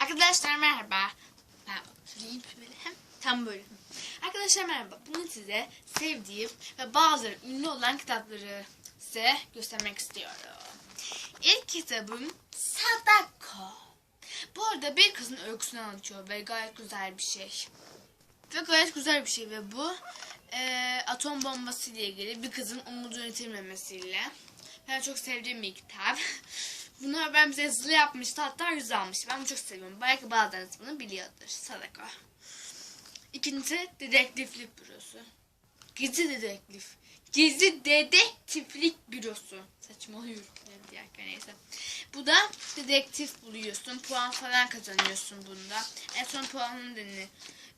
Arkadaşlar merhaba. Hem tam böyle. Arkadaşlar merhaba. Bugün size sevdiğim ve bazıları ünlü olan kitapları size göstermek istiyorum. İlk kitabım Sadako. Bu arada bir kızın öyküsünü anlatıyor ve gayet güzel bir şey. Ve gayet güzel bir şey ve bu eee, atom bombası ile ilgili bir kızın umudunu yitirmemesiyle. Ben çok sevdiğim bir kitap. Bunu ben bize yazılı yapmıştı hatta yüz almış. Ben çok seviyorum. Belki bazılarınız bunu biliyordur. Sadaka. İkincisi dedektiflik bürosu. Gizli dedektif. Gizli dedektiflik bürosu. Saçmalıyorum. Ne diyerken neyse. Bu da dedektif buluyorsun. Puan falan kazanıyorsun bunda. En son puanın deni.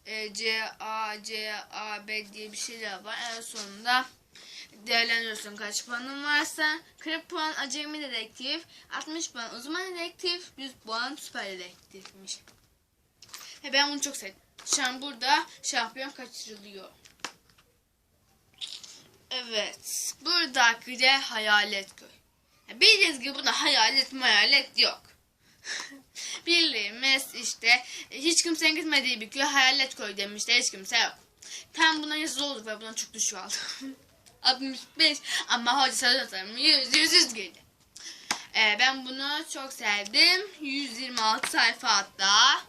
E, C, A, C, A, B diye bir şeyler var. En sonunda değerlendiriyorsun kaç puanın varsa. 40 puan acemi dedektif, 60 puan uzman dedektif, 100 puan süper dedektifmiş. Ve ben bunu çok sevdim. Şu an burada şampiyon kaçırılıyor. Evet. Buradaki de hayalet köy. Bildiğiniz gibi bunda hayalet hayalet yok. Bildiğimiz işte hiç kimsenin gitmediği bir köy hayalet köy demişler hiç kimse yok. Tam buna yazılı olduk ve buna çok düşük aldım. 65 ama hoca sanırsam 100 100 100 geldi. Ee, ben bunu çok sevdim. 126 sayfa hatta.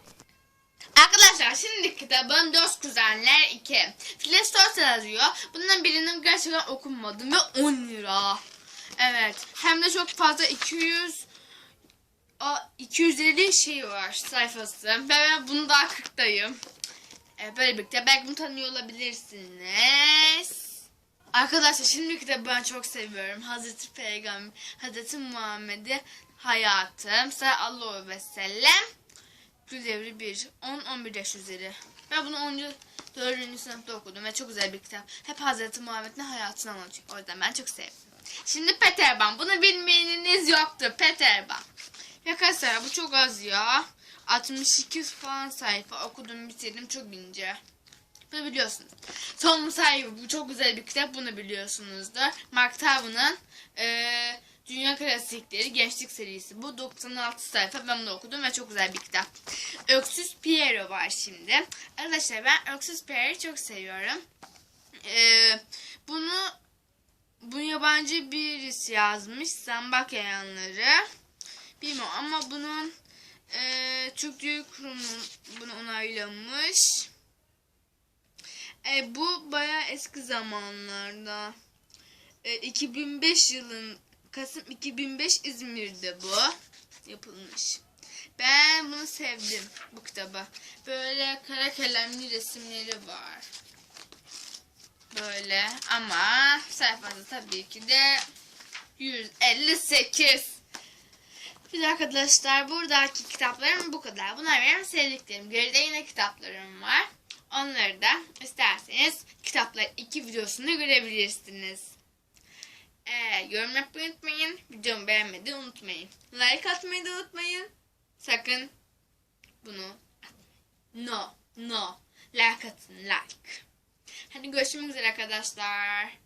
Arkadaşlar şimdi kitabım Dört Kuzenler 2. Flestors yazıyor. Bundan birinin gerçekten okunmadım ve 10 lira. Evet. Hem de çok fazla 200 o 250 şey var sayfası. Ve ben bunu daha 40'tayım. Evet, böyle bir kitap. Belki bunu tanıyor olabilirsiniz. Arkadaşlar şimdi kitabı ben çok seviyorum. Hazreti Peygamber, Hazreti Muhammed'i hayatım. Sallallahu ve sellem. Gül devri 1. 10-11 yaş üzeri. Ben bunu 10. 4. sınıfta okudum ve çok güzel bir kitap. Hep Hazreti Muhammed'in hayatını anlatıyor. O yüzden ben çok sevdim. Şimdi Peter Pan. Bunu bilmeyeniniz yoktur. Peter Pan. Arkadaşlar bu çok az ya. 62 falan sayfa okudum bitirdim çok ince. Bunu biliyorsunuz. Son sayfa bu çok güzel bir kitap bunu biliyorsunuzdur. Mark Twain'ın eee, Dünya Klasikleri Gençlik serisi. Bu 96 sayfa ben bunu okudum ve çok güzel bir kitap. Öksüz Piero var şimdi. Arkadaşlar ben Öksüz Piero'yu çok seviyorum. Eee, bunu bu yabancı birisi yazmış. Zambak yayanları. Bilmiyorum ama bunun eee Türk Dil Kurumu bunu onaylamış. E, bu baya eski zamanlarda. E, 2005 yılın Kasım 2005 İzmir'de bu yapılmış. Ben bunu sevdim bu kitabı. Böyle kara kalemli resimleri var. Böyle ama sayfası tabii ki de 158. Bir de arkadaşlar buradaki kitaplarım bu kadar. Bunlar benim sevdiklerim. Geride yine kitaplarım var. Onları da isterseniz kitaplar iki videosunu görebilirsiniz. Ee, yorum yapmayı unutmayın. Videomu beğenmeyi unutmayın. Like atmayı da unutmayın. Sakın bunu no no like atın like. Hadi görüşmek üzere arkadaşlar.